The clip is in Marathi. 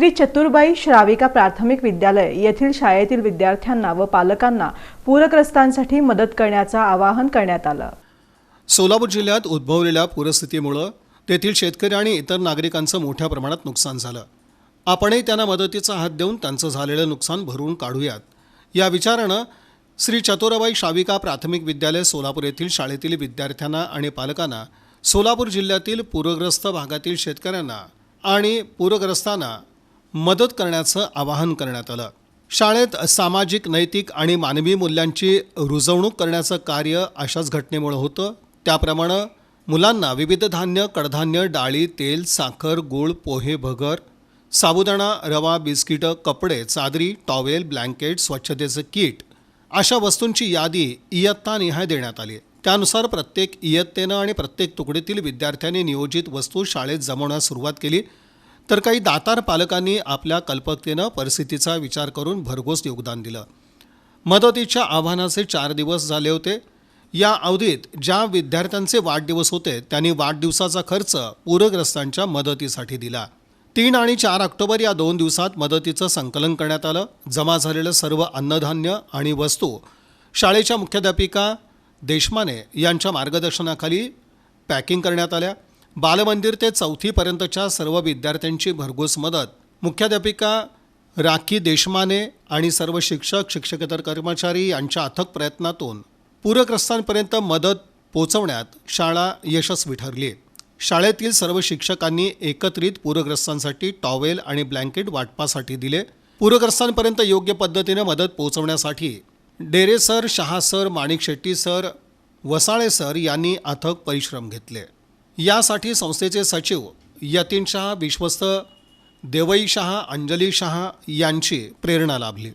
श्री चतुर्बाई श्राविका प्राथमिक विद्यालय येथील शाळेतील विद्यार्थ्यांना व पालकांना पूरग्रस्तांसाठी मदत करण्याचं आवाहन करण्यात आलं. सोलापूर जिल्ह्यात उद्भवलेल्या पूरस्थितीमुळं तेथील शेतकरी आणि इतर नागरिकांचं मोठ्या प्रमाणात नुकसान झालं. आपणही त्यांना मदतीचा हात देऊन त्यांचं झालेलं नुकसान भरून काढूयात. या विचारानं श्री चतुराबाई शाविका प्राथमिक विद्यालय सोलापूर येथील शाळेतील विद्यार्थ्यांना आणि पालकांना सोलापूर जिल्ह्यातील पूरग्रस्त भागातील शेतकऱ्यांना आणि पूरग्रस्तांना मदत करण्याचं आवाहन करण्यात आलं. शाळेत सामाजिक नैतिक आणि मानवी मूल्यांची रुजवणूक करण्याचं कार्य अशाच घटनेमुळे होतं. त्याप्रमाणे मुलांना विविध धान्य कडधान्य डाळी तेल साखर गूळ पोहे भगर साबुदाणा रवा बिस्किटं कपडे चादरी टॉवेल ब्लँकेट स्वच्छतेचं किट अशा वस्तूंची यादी इयत्ता निहाय देण्यात आली त्यानुसार प्रत्येक इयत्तेनं आणि प्रत्येक तुकडीतील विद्यार्थ्यांनी नियोजित वस्तू शाळेत जमवण्यास सुरुवात केली. तर काही दातार पालकांनी आपल्या कल्पकतेनं परिस्थितीचा विचार करून भरघोस योगदान दिलं. मदतीच्या आव्हानाचे चार दिवस झाले होते. या अवधीत ज्या विद्यार्थ्यांचे वाढदिवस होते त्यांनी वाढदिवसाचा खर्च पूरग्रस्तांच्या मदतीसाठी दिला. तीन आणि चार ऑक्टोबर या दोन दिवसात मदतीचं संकलन करण्यात आलं. जमा झालेलं सर्व अन्नधान्य आणि वस्तू शाळेच्या मुख्याध्यापिका देशमाने यांच्या मार्गदर्शनाखाली पॅकिंग करण्यात आल्या. बालमंदिर ते चौथीपर्यंतच्या सर्व विद्यार्थ्यांची भरघोस मदत. मुख्याध्यापिका राखी देशमाने आणि सर्व शिक्षक शिक्षकेतर कर्मचारी यांच्या अथक प्रयत्नातून पूरग्रस्तांपर्यंत मदत पोचवण्यात शाळा यशस्वी ठरली. शाळेतील सर्व शिक्षकांनी एकत्रित पूरग्रस्तांसाठी टॉवेल आणि ब्लँकेट वाटपासाठी दिले. पूरग्रस्तांपर्यंत योग्य पद्धतीने मदत पोहोचवण्यासाठी Dere sir Shah sir Manik Shetty sir Vasale sir यांनी अथक परिश्रम घेतले. यासाठी संस्थेचे सचिव यतीन शहा विश्वस्त देवई शहा अंजली शहा यांची प्रेरणा लाभली.